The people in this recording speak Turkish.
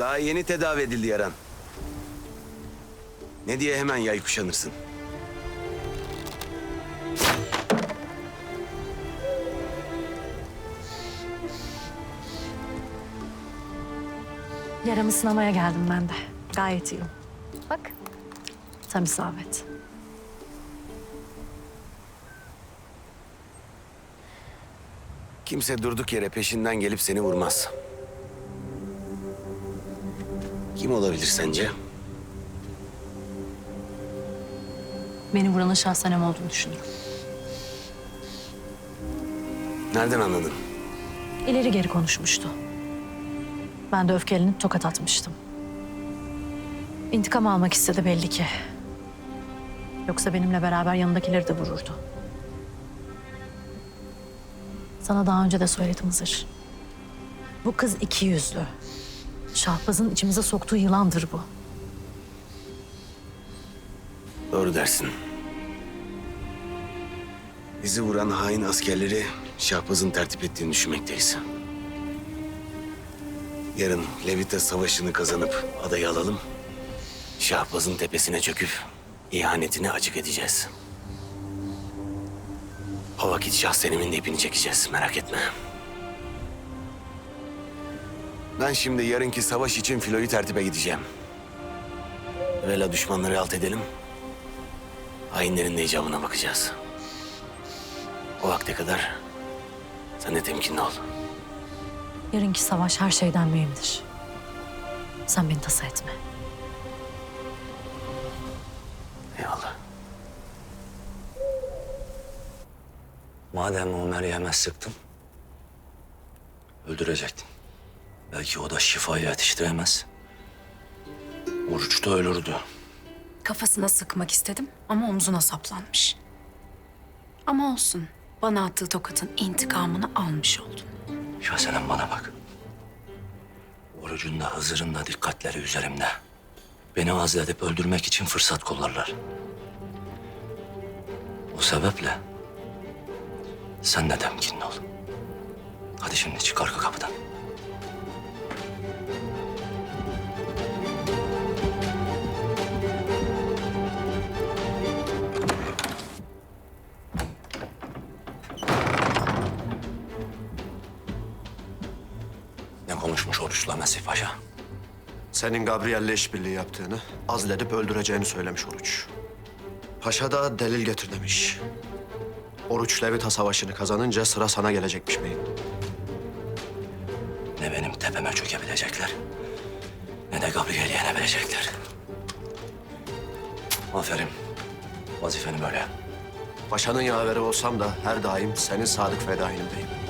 Daha yeni tedavi edildi yaran. Ne diye hemen yay kuşanırsın? Yaramı sınamaya geldim ben de. Gayet iyiyim. Bak. Tam isabet. Kimse durduk yere peşinden gelip seni vurmaz. Kim olabilir sence? Beni vuranın şahsenem olduğunu düşünüyorum. Nereden anladın? İleri geri konuşmuştu. Ben de öfkelenip tokat atmıştım. İntikam almak istedi belli ki. Yoksa benimle beraber yanındakileri de vururdu. Sana daha önce de söyledim Hızır. Bu kız iki yüzlü. Şahbaz'ın içimize soktuğu yılandır bu. Doğru dersin. Bizi vuran hain askerleri Şahbaz'ın tertip ettiğini düşünmekteyiz. Yarın Levita Savaşı'nı kazanıp adayı alalım. Şahbaz'ın tepesine çöküp ihanetini açık edeceğiz. O vakit Şahsenim'in de ipini çekeceğiz, merak etme. Ben şimdi yarınki savaş için filoyu tertibe gideceğim. Vela düşmanları alt edelim. Hainlerin de icabına bakacağız. O vakte kadar sen de temkinli ol. Yarınki savaş her şeyden mühimdir. Sen beni tasa etme. Eyvallah. Madem o Meryem'e sıktın, öldürecektin. Belki o da şifayı yetiştiremez. Oruç da ölürdü. Kafasına sıkmak istedim ama omzuna saplanmış. Ama olsun. Bana attığı tokatın intikamını almış oldum. Şahsenem bana bak. Orucun da Hızır'ın da dikkatleri üzerimde. Beni azledip öldürmek için fırsat kollarlar. O sebeple sen de temkinli ol. Hadi şimdi çık arka kapıdan. Konuşmuş Oruç'la Mesih Paşa? Senin Gabriel'le işbirliği yaptığını, azledip öldüreceğini söylemiş Oruç. Paşa da delil getir demiş. Oruç Levita Savaşı'nı kazanınca sıra sana gelecekmiş beyim. Ne benim tepeme çökebilecekler, ne de Gabriel'i yenebilecekler. Aferin. Vazifeni böyle. Paşanın yaveri olsam da her daim senin sadık fedainim beyim.